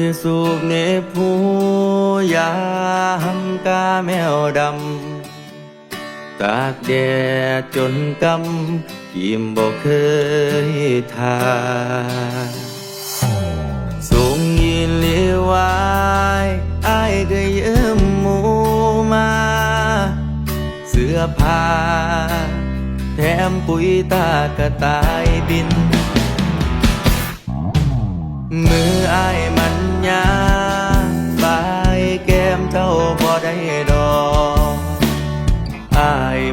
ยสูบเนผู้ยามกาแมวดำ ตากแดดจนกำกิมบอกเคยทาสูงยินเลี้ยวายอายก็ยืมหมูมา เสื้อผ้า แถมปุ๋ยตากระต่ายบิน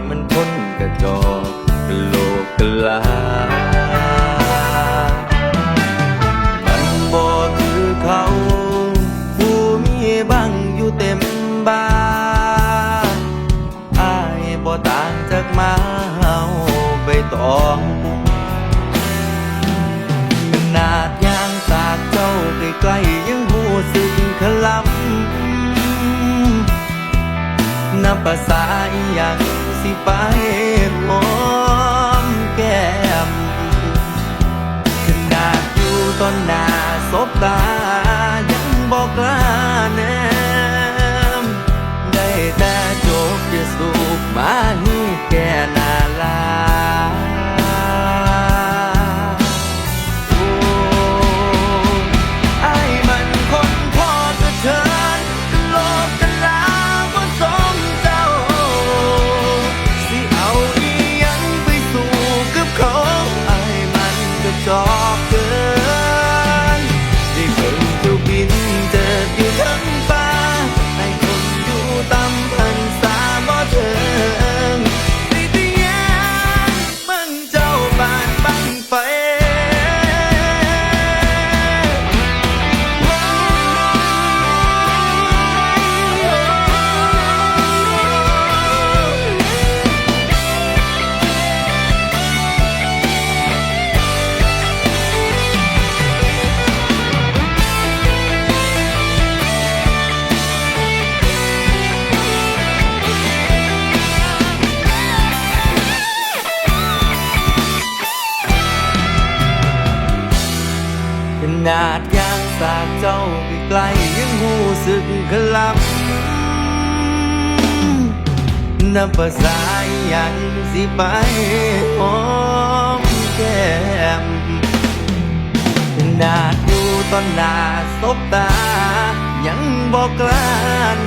มันคนกระจอกกโลกกลา มันบ่คือเขา ผู้มีบังอยู่เต็มบ้านอายบ่ต่างจากมาเฮาไปตองขนาดยางสากเจ้าใกล้ๆยังหูสึกขลำนับภาษาอหยัง สิไปหอมแก้มขนาดอยู่ต้นหน้าสบตายังบอกลา นาดยางสากเจ้าไปไกลยังหูสึกขลับนับภาษาอหยังสิไปหอมแก้มขนาดอยู่ตอนหน้าสบตา ยังบอกกล้าน